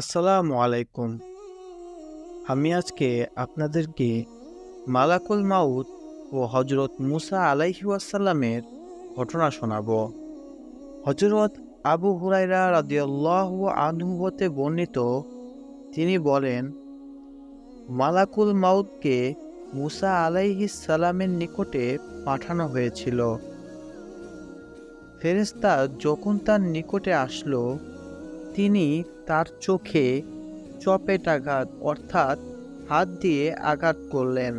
আসসালামু আলাইকুম। আমি আজকে আপনাদেরকে মালাকুল মাউত ও হজরত মুসা আলাইহি ওয়াসাল্লামের ঘটনা শোনাব। হজরত আবু হুরাইরা রাদিয়াল্লাহু আনহু হতে বর্ণিত, তিনি বলেন, মালাকুল মাউতকে মুসা আলাইহিস সালামের নিকটে পাঠানো হয়েছিল। ফেরেশতা যখন তার নিকটে আসলো তিনি তার চোখে চপেটাঘাত অর্থাৎ হাত দিয়ে আঘাত করলেন।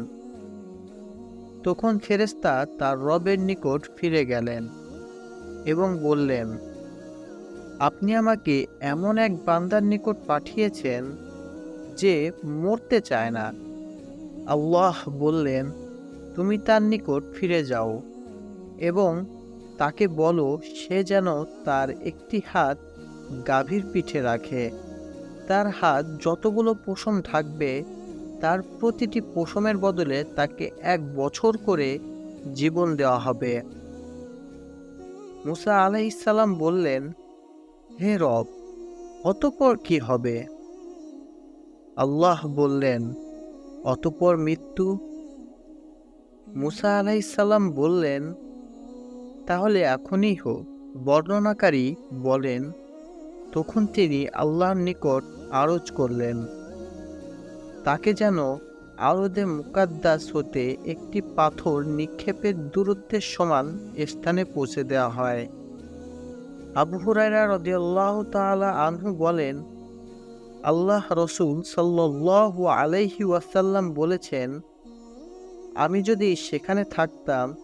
তখন ফেরেশতা তার রবের নিকট ফিরে গেলেন এবং বললেন, আপনি আমাকে এমন এক বান্দার নিকট পাঠিয়েছেন যে মরতে চায় না। আল্লাহ বললেন, তুমি তার নিকট ফিরে যাও এবং তাকে বলো সে যেন তার একটি হাত গাভীর পিঠে রাখে। তার হাত যতগুলো পোষণ থাকবে তার প্রতিটি পশমের বদলে তাকে এক বছর করে জীবন দেওয়া হবে। মুসা আলাইসাল্লাম বললেন, হে রব, অতপর কি হবে? আল্লাহ বললেন, অতপর মৃত্যু? মুসা আলাইসাল্লাম বললেন, তাহলে এখনই হোক। বর্ণনাকারী বলেন তখন তিনি আল্লাহর নিকট আরজ করলেন। তাকে যেন আরদে মুকাদ্দাস হতে একটি পাথর নিক্ষেপের দূরত্বের সমান স্থানে পৌঁছে দেওয়া হয়। আবু হুরাইরা রদিয়াল্লাহ তাআলা আনহু বলেন, আল্লাহ রসুল সাল্লাল্লাহু আলাইহি ওয়াসাল্লাম বলেছেন, আমি যদি সেখানে থাকতাম,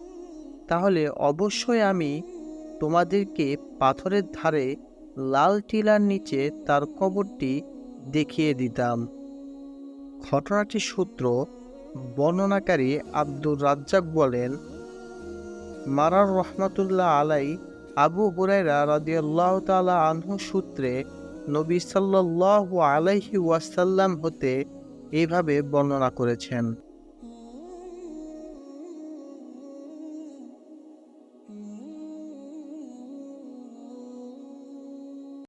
তাহলে অবশ্যই আমি তোমাদেরকে পাথরের ধারে লাল টিলার নিচে তার কবরটি দেখিয়ে দিতাম। ঘটনাটি সূত্র বর্ণনাকারী আব্দুর রাজ্জাক বলেন, মারার রহমাতুল্লাহ আলাই আবু হুরাইরা রাদিয়াল্লাহ তাআলা আনহু সূত্রে নবী সাল্লাল্লাহু আলাইহি ওয়াসাল্লাম হতে এইভাবে বর্ণনা করেছেন।